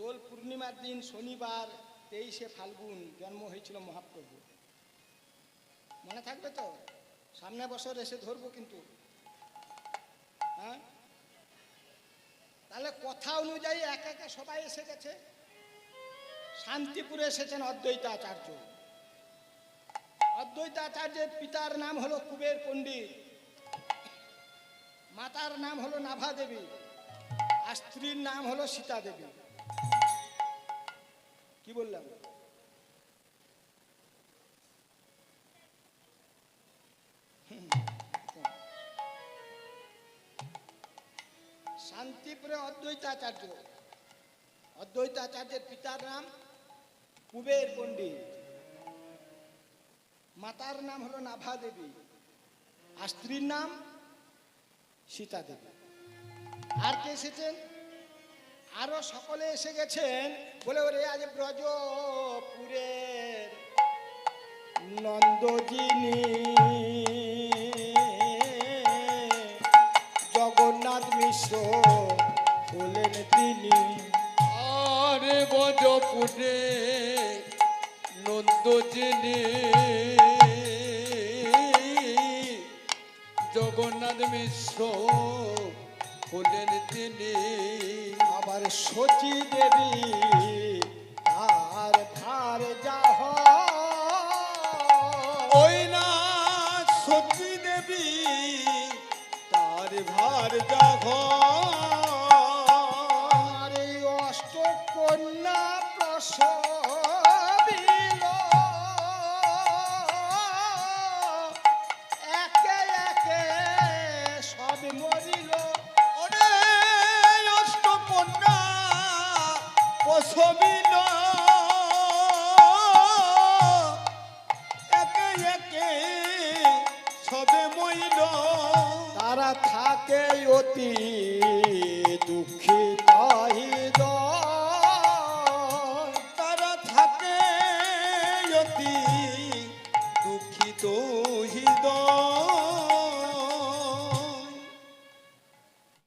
দোল পূর্ণিমার দিন শনিবার তেইশে ফাল্গুন জন্ম হয়েছিল মহাপ্রভু। মনে থাকবে তো? সামনে বছর এসে ধরবো কিন্তু। হ্যাঁ? তাহলে কথা অনুযায়ী এক একে সবাই এসে গেছে। শান্তিপুরে এসেছেন অদ্বৈতাচার্য অদ্বৈতাচার্যের পিতার নাম হলো কুবের পণ্ডিত। মাতার নাম হলো নাভা দেবী। আর স্ত্রীর নাম হলো সীতা দেবী। কি বললাম? শান্তিপুরে অদ্বৈতাচার্য। অদ্বৈতাচার্যের পিতার নাম কুবের পণ্ডিত। মাতার নাম হলো নাভা দেবী আর স্ত্রীর নাম সীতা দেবী। আর কে এসেছেন? আরও সকলে এসে গেছেন। বলে ওরে আজ ব্রজপুরের নন্দজিনী। জগন্নাথ মিশ্র হলেন তিনি। আরে বজপুরে নন্দজিনী। জগন্নাথ মিশ্র হলেন তিনি। আবার সচী দেবী তার ধার যাহ। ওই না সতী দেবী তার ভার এই অষ্টকন্যা প্রসবিল মইল তারা থাকে অতি দুঃখিত হৃদয়।